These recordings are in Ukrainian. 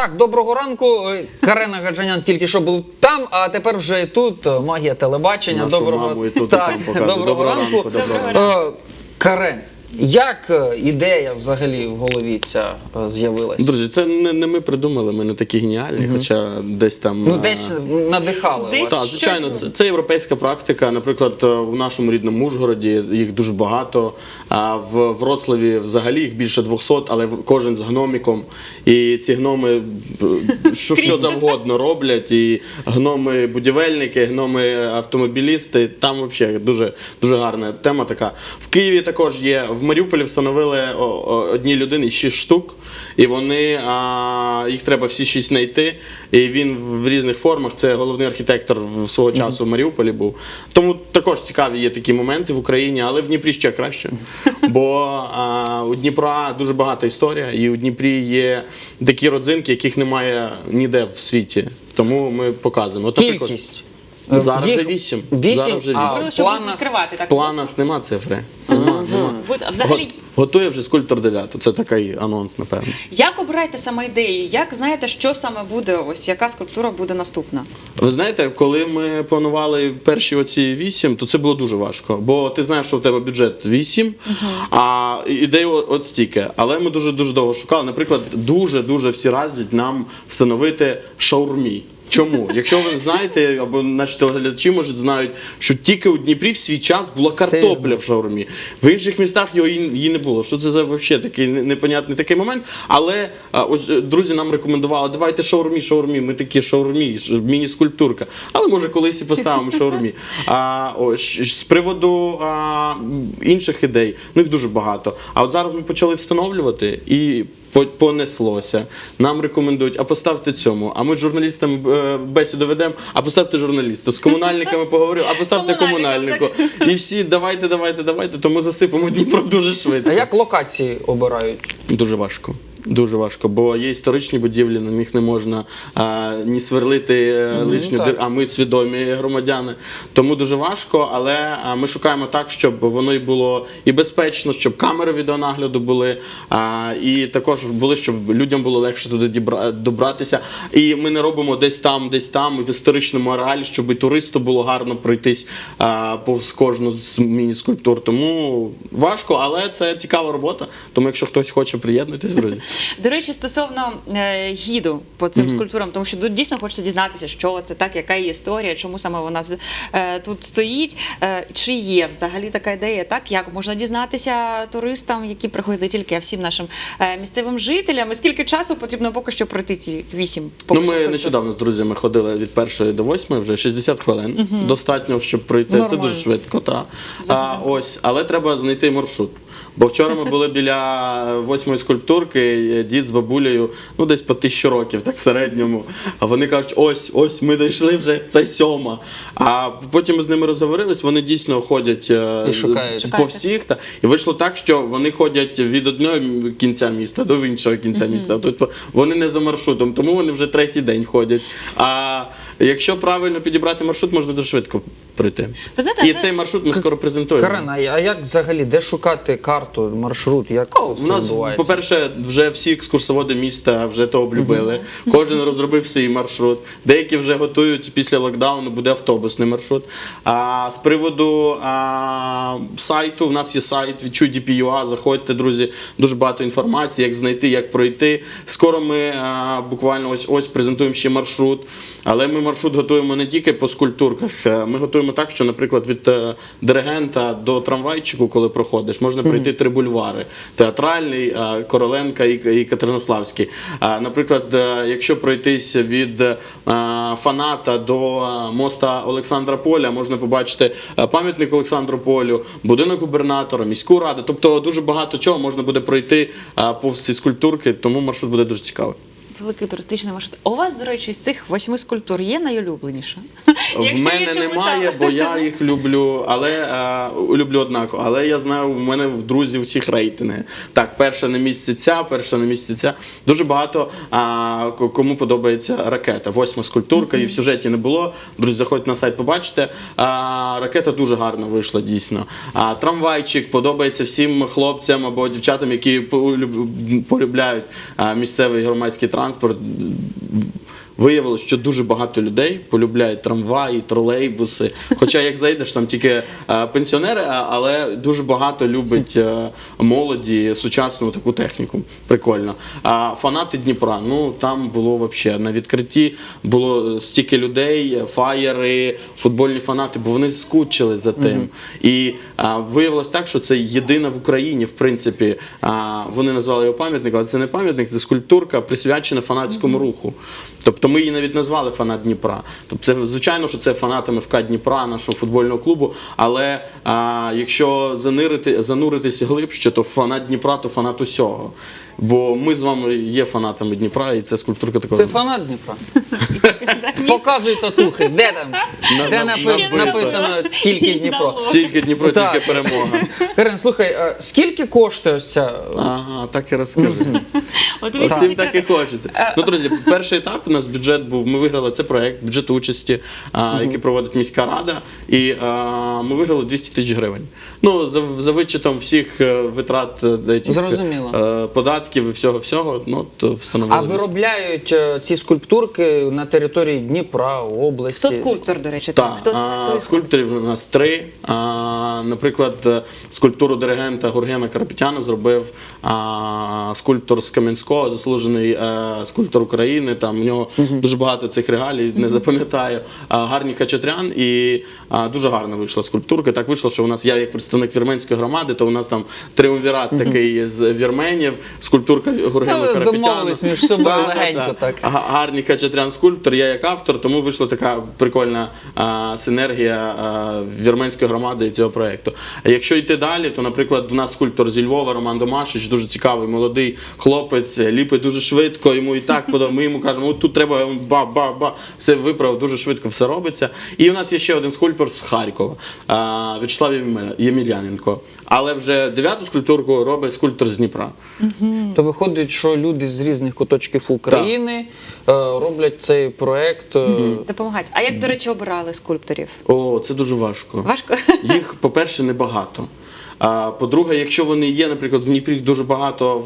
Так, доброго ранку. Е, Карена Гаджанян тільки що був там, а тепер вже і тут е, магія телебачення. Нашу доброго маму і тут, і так, показує. доброго, ранку, доброго Е, Карен, як е, ідея взагалі в голові ця е, з'явилась? Друзі, це не, не ми придумали, ми не такі геніальні, хоча десь там. Ну, десь надихали Десь вас. Так, звичайно, це, це європейська практика. Наприклад, е, в нашому рідному Ужгороді їх дуже багато. А в Вроцлаві взагалі їх більше 200, але кожен з гноміком. І ці гноми е, що, що завгодно роблять. І гноми-будівельники, гноми-автомобілісти. Там взагалі дуже, дуже гарна тема така. В Києві також є. В Маріуполі встановили одній людині 6 штук, і вони а, їх треба всі шість знайти. І він в різних формах. Це головний архітектор свого часу в Маріуполі був. Тому також цікаві є такі моменти в Україні, але в Дніпрі ще краще. Бо а, у Дніпра дуже багата історія, і у Дніпрі є такі родзинки, яких немає ніде в світі. Тому ми показуємо. Кількість. Зараз Їх вже вісім. Вісім, Зараз вже а вісім. Що будуть планах відкривати так. В планах нема цифри. Нема, нема. Ви- а взагалі- Го- Готує вже скульптор 9. Це такий анонс, напевно. Як обираєте саме ідеї? Як знаєте, що саме буде? Ось яка скульптура буде наступна? Ви знаєте, коли ми планували перші оці вісім, то це було дуже важко. Бо ти знаєш, що в тебе бюджет вісім, а ідею от стільки. Але ми дуже дуже довго шукали. Наприклад, дуже дуже всі радять нам встановити шаурмі. Чому? Якщо ви знаєте, або наші телеглядачі можуть знають, що тільки у Дніпрі в свій час була картопля в шаурмі. В інших містах його її не було. Що це за взагалі такий непонятний такий момент? Але ось е, друзі нам рекомендували, давайте шаурмі, шаурмі. Ми такі шаурмі, міні-скульптурка. Але може колись і поставимо шаурмі. А, ось, з приводу а, інших ідей, ну їх дуже багато. А от зараз ми почали встановлювати і. По- Понеслося. Нам рекомендують, а поставте цьому. А ми з журналістам е, бесіду ведемо, а поставте журналісту. З комунальниками поговорив, а поставте комунальнику. І всі давайте, давайте, давайте. Тому засипемо Дніпро дуже швидко. А як локації обирають? Дуже важко. Дуже важко, бо є історичні будівлі, на них не можна а, ні сверлити е, лишню так. дир, а ми свідомі громадяни. Тому дуже важко, але ми шукаємо так, щоб воно і було і безпечно, щоб камери відеонагляду були, а, і також були, щоб людям було легше туди дібра- добратися. І ми не робимо десь там, десь там, в історичному ареалі, щоб і туристу було гарно пройтись а, повз кожну з міні-скульптур. Тому важко, але це цікава робота. Тому якщо хтось хоче, приєднуйтесь, друзі. До речі, стосовно е, гіду по цим скульптурам, тому що тут дійсно хочеться дізнатися, що це так, яка її історія, чому саме вона е, тут стоїть. Е, чи є взагалі така ідея, так як можна дізнатися туристам, які приходять тільки, а всім нашим місцевим жителям. І скільки часу потрібно поки що пройти ці вісім? Ну, ми скульптур? нещодавно з друзями ходили від першої до восьмої, вже 60 хвилин. Достатньо, щоб пройти. Це дуже швидко. Та. А, ось, але треба знайти маршрут. Бо вчора ми були біля восьмої скульптурки, е, дід з бабулею, ну десь по тисячу років, так в середньому. А вони кажуть, ось, ось ми дійшли вже, це сьома. А потім ми з ними розговорились, вони дійсно ходять е, І шукають. по всіх. Та. І вийшло так, що вони ходять від одного кінця міста до іншого кінця міста. Тобто вони не за маршрутом, тому вони вже третій день ходять. А якщо правильно підібрати маршрут, можна дуже швидко прийти. Ви знаєте, І це- цей маршрут ми скоро презентуємо. Карен, а а як взагалі, де шукати карту, маршрут? Як це У все нас, відбувається? по-перше, вже всі екскурсоводи міста вже то облюбили. Кожен розробив свій маршрут. Деякі вже готують після локдауну, буде автобусний маршрут. А з приводу а, сайту, в нас є сайт відчуй.dp.ua, заходьте, друзі, дуже багато інформації, як знайти, як пройти. Скоро ми а, буквально ось ось презентуємо ще маршрут. Але ми маршрут готуємо не тільки по скульптурках. Е, Ми готуємо так, що, наприклад, від е, диригента до трамвайчику, коли проходиш, можна пройти три бульвари: театральний, е, Короленка і, Катеринославський. А, Наприклад, е, якщо пройтись від е, фаната до е, моста Олександра Поля, можна побачити е, пам'ятник Олександру Полю, будинок губернатора, міську раду. Тобто дуже багато чого можна буде пройти е, повз ці скульптурки, тому маршрут буде дуже цікавий. Великий туристичний маршрут. У вас, до речі, з цих восьми скульптур є найулюбленіша? В мене немає, бо я їх люблю, але люблю однаково. Але я знаю, у мене в друзів всіх рейтинги. Так, перша на місці ця, перша на місці ця. Дуже багато а, кому подобається ракета. Восьма скульптурка, і в сюжеті не було. Друзі, заходьте на сайт, побачите. А, ракета дуже гарно вийшла, дійсно. А, трамвайчик подобається всім хлопцям або дівчатам, які полюб- полюбляють місцевий громадський транспорт. Транспорт. Виявилось, що дуже багато людей полюбляють трамваї, тролейбуси. Хоча як зайдеш, там тільки е, пенсіонери, а- але дуже багато любить е, молоді сучасну таку техніку. Прикольно. А фанати Дніпра, ну там було взагалі на відкритті було стільки людей, фаєри, футбольні фанати, бо вони скучили за тим. І а, виявилось так, що це єдина в Україні, в принципі, а, вони назвали його пам'ятником, але це не пам'ятник, це скульптурка, присвячена фанатському руху. Тобто ми її навіть назвали фанат Дніпра. Тобто, це звичайно, що це фанатами ФК Дніпра, нашого футбольного клубу. Але а, якщо занирити, зануритися глибше, то фанат Дніпра, то фанат усього. Бо ми з вами є фанатами Дніпра, і це скульптурка такого. Ти фанат Дніпра? Показуй татухи, де там? На- Де на- напи- набито. написано тільки Дніпро? Тільки Дніпро, Так. тільки перемога. Карен, слухай, а скільки коштує ось ця? Ага, так і розкажи. От ви так і хочеться. Ну, друзі, перший етап у нас бюджет був. Ми виграли цей проект, бюджет участі, а, який проводить міська рада, і а, ми виграли 200 тисяч гривень. Ну, за, за вичетом всіх е, витрат е, де тих, Зрозуміло. е, податків і всього всього, ну то встановили. А виробляють е, ці скульптурки на території Дніпра, області? Хто скульптор, до речі, Так, хто, а, хто скульпторів у нас три. А, наприклад, е, скульптуру диригента Гургена Карапетяна зробив а, скульптор з Кам'янського, заслужений е, скульптор України. Там у нього дуже багато цих регалій, не запам'ятаю. А, гарний Хачатрян і дуже гарна вийшла скульптурка. Так вийшло, що у нас я як представник вірменської громади, то у нас там триумвірат такий з вірменів, скульптурка Гургена Ну, Карапетяна. домовились між собою Так, так, легенько так. Га- гарний Хачатрян скульптор, я як автор, тому вийшла така прикольна синергія вірменської громади і цього проєкту. Якщо йти далі, то, наприклад, у нас скульптор зі Львова Роман Домашич, дуже цікавий, молодий хлопець, ліпить дуже швидко, йому і так подобається. Ми йому кажемо, от тут треба ба-ба-ба, все виправив, дуже швидко все робиться. І у нас є ще один скульптор з Харкова, В'ячеслав Ємельяненко. Але вже дев'яту скульптурку робить скульптор з Дніпра. То виходить, що люди з різних куточків України е, роблять цей проект. е, допомагають. А як, до речі, обирали скульпторів? О, це дуже важко. Важко? Їх, по-перше, небагато. А по-друге, якщо вони є, наприклад, в Дніпрі їх дуже багато,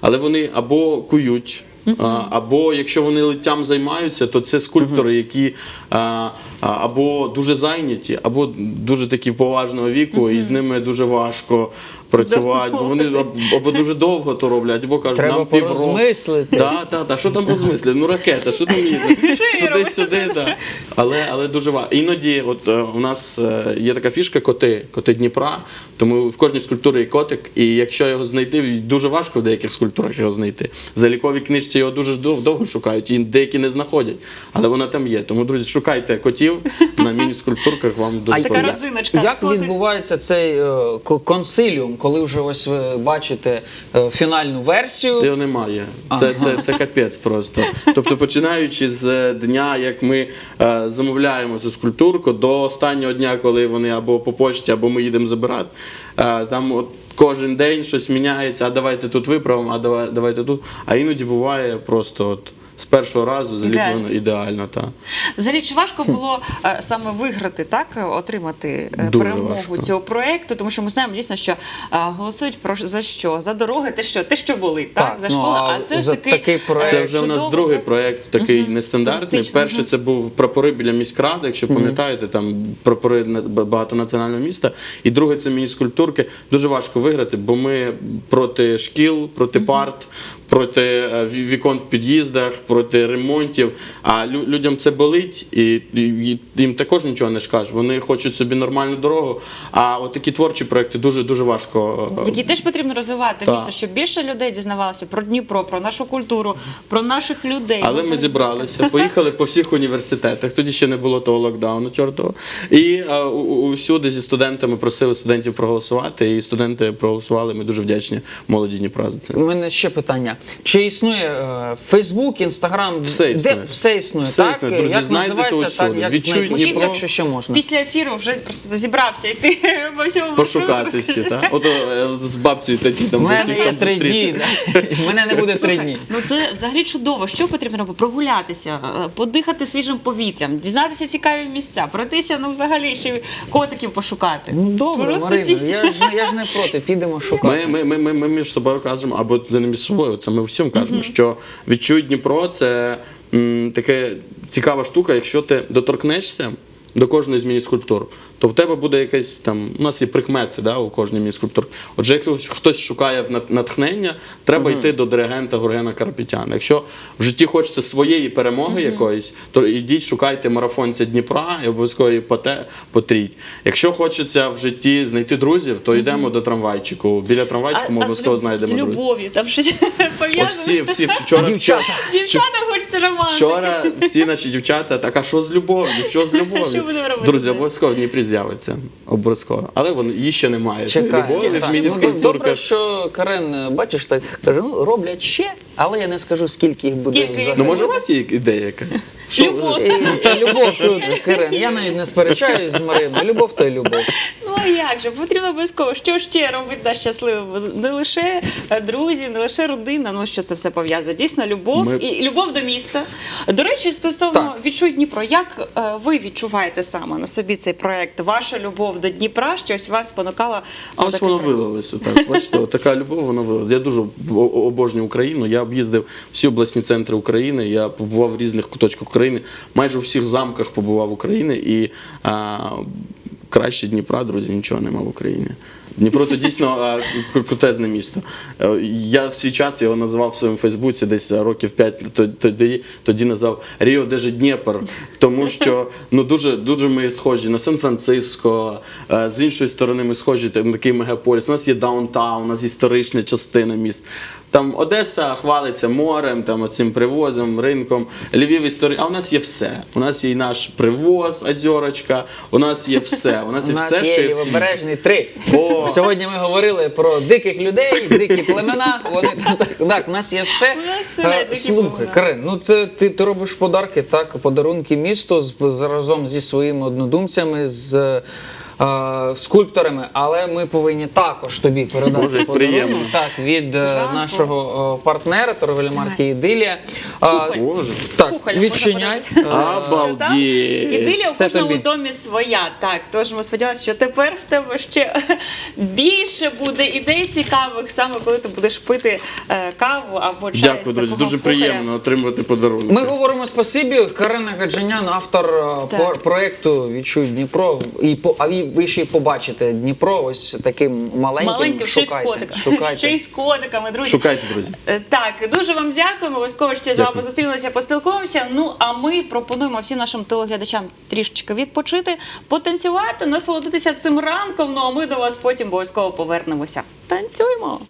але вони або кують. а, Або якщо вони литтям займаються, то це скульптори, які а, або дуже зайняті, або дуже такі поважного віку, і з ними дуже важко працювати, бо вони або, дуже довго то роблять, або кажуть, Треба нам півроку. порозмислити. Так, так, так. Що там розмислити? Ну ракета, що там їде? Туди-сюди, так. Але, але дуже важко. Іноді, от е, у нас е, є така фішка коти, коти Дніпра, тому в кожній скульптурі є котик, і якщо його знайти, дуже важко в деяких скульптурах його знайти. В заліковій книжці його дуже дов- довго шукають, і деякі не знаходять. Але вона там є. Тому, друзі, шукайте котів на міні-скульптурках, вам дуже така сподобається. родзиночка. Як Котик. відбувається цей е, ко- консиліум, коли вже ось ви бачите е, фінальну версію? Його немає. Це, це, це капець просто. Тобто, починаючи з дня, як ми е, замовляємо цю скульптурку, до останнього дня, коли вони або по почті, або ми їдемо забирати, е, там от кожен день щось міняється, а давайте тут виправимо, а давай, давайте тут. А іноді буває просто от. З першого разу заліплено Ідеально. так. Взагалі, чи важко було е, саме виграти, так, е, отримати е, Дуже перемогу важко. цього проєкту? Тому що ми знаємо дійсно, що е, голосують про за що? За дороги, те що, те, що були, так, Так, за ну, школи. а а це ж за такий, такий проект- Це вже у нас чудовий, другий так? проєкт, такий нестандартний. Туристичний, Перший мгм. це був прапори біля міськради, якщо пам'ятаєте, там прапори на- багатонаціонального міста. І другий це міні-скульптурки. Дуже важко виграти, бо ми проти шкіл, проти парт, проти е, вікон в під'їздах, проти ремонтів. А лю- людям це болить, і, їм також нічого не скажеш. Вони хочуть собі нормальну дорогу. А от такі творчі проекти дуже дуже важко. е, Які теж потрібно розвивати місто, щоб більше людей дізнавалося про Дніпро, про нашу культуру, про наших людей. Але ми зібралися, поїхали по всіх університетах. Тоді ще не було того локдауну, чортового. І а, у- усюди зі студентами просили студентів проголосувати, і студенти проголосували. Ми дуже вдячні молоді Дніпра за це. У мене ще питання. Чи існує Фейсбук, Інстаграм? Все існує. Де все існує, Все так? існує. Друзі, як називається, так, усюди. як Відчуй знайти, Дніпро. якщо ще можна. Після ефіру вже просто зібрався йти по всьому Пошукати всі, так? Ото е, з бабцею та дідом десь мене є три дні. У мене не буде три дні. Ну це взагалі чудово. Що потрібно робити? Прогулятися, е, подихати свіжим повітрям, дізнатися цікаві місця, пройтися, ну взагалі ще котиків пошукати. Ну добре, Марина, я ж, я ж не проти, підемо шукати. Ми, ми, ми, ми, ми між собою кажемо, або не між собою. Це ми всім кажемо, що відчуй Дніпро це м, така цікава штука, якщо ти доторкнешся. До кожної з міні-скульптур, то в тебе буде якась там. У нас є прикмети да, у кожній міні-скульптур. Отже, якщо хтось шукає натхнення, треба йти до диригента Гургена Карапетяна. Якщо в житті хочеться своєї перемоги якоїсь, то йдіть, шукайте марафонця Дніпра і обов'язково її потріть. Якщо хочеться в житті знайти друзів, то йдемо до трамвайчику. Біля трамвайчику ми обов'язково знайдемо з друзів. любов'ю, там щось пов'язане. Ось всі, всі вчора, Дівчата. Дівчата хочеться романтики. Вчора всі наші дівчата, так а що з любов'ю? Що з любов'ю? Будемо робити? Друзі, обов'язково в Дніпрі з'явиться. Обов'язково. Але вон, її ще немає. цієї Чекай, любові чекай. в Ну, Добре, що Карен, е, бачиш, так каже, ну роблять ще, але я не скажу, скільки їх буде Скільки їх взагалі. Ну може у вас є ідея якась? Що- Любов. І, і любов тут, Карен. Я навіть не сперечаюсь з Мариною. Любов то й любов. Ну а як же? Потрібно обов'язково. Що ще робить нас щасливим? Не лише е, друзі, не лише родина. Ну що це все пов'язує? Дійсно, любов Ми- і любов до міста. До речі, стосовно Так. відчуй Дніпро, як е, ви відчуваєте саме на собі цей проект? Ваша любов до Дніпра, щось вас спонукала. А ось воно вилилося так. Бачите, така любов, воно вилилася. Я дуже обожнюю Україну. Я об'їздив всі обласні центри України. Я побував в різних куточках України, майже у всіх замках побував України і. А, Краще Дніпра, друзі, нічого нема в Україні. Дніпро то дійсно крутезне місто. Е, Я в свій час його називав в своєму Фейсбуці десь років 5 тоді, тоді назвав Ріо де Дніпр, тому що ну дуже дуже ми схожі на Сан-Франциско. е, З іншої сторони, ми схожі на такий мегаполіс. У нас є даунтаун, у нас історична частина міст. Там Одеса хвалиться морем, там цим привозом, ринком. Львів історія. А у нас є все. У нас є і наш привоз, озерочка, у нас є все. У нас У є нас все, що є в світі. лівобережний три. О! Сьогодні ми говорили про диких людей, дикі племена. Вони так, так, у нас є все. У нас все Е, дикі Слухай, племена. Карин, ну це ти, ти робиш подарки, так, подарунки місту з, з- разом зі своїми однодумцями, з е, скульпторами, але ми повинні також тобі передати Боже, як подарунок приємно. так, від е, Зранку. нашого е, партнера торговельна марки Ідилія. Кухоль. Боже. Так, Кухоль можна відчиняй. подивитися. Е, Обалдеть. Ідилія у Це кожному тобі. домі своя. Так, тож ми сподіваємося, що тепер в тебе ще більше буде ідей цікавих, саме коли ти будеш пити е, каву або чай. з Дякую, друзі. такого Дуже кухаря. приємно отримувати подарунки. Ми говоримо спасибі. Карина Гаджанян, автор е, Так. по- проекту Відчуй Дніпро. І по а ви ви ще й побачите Дніпро ось таким маленьким. Маленьким, ще й з шукайте, котиками. шукайте. Ще й з котиками, друзі. Шукайте, друзі. Е, Так, дуже вам дякуємо. Обов'язково ще з вами зустрілися, поспілкуємося. Ну а ми пропонуємо всім нашим телеглядачам трішечки відпочити, потанцювати, насолодитися цим ранком. Ну а ми до вас потім обов'язково повернемося. Танцюємо!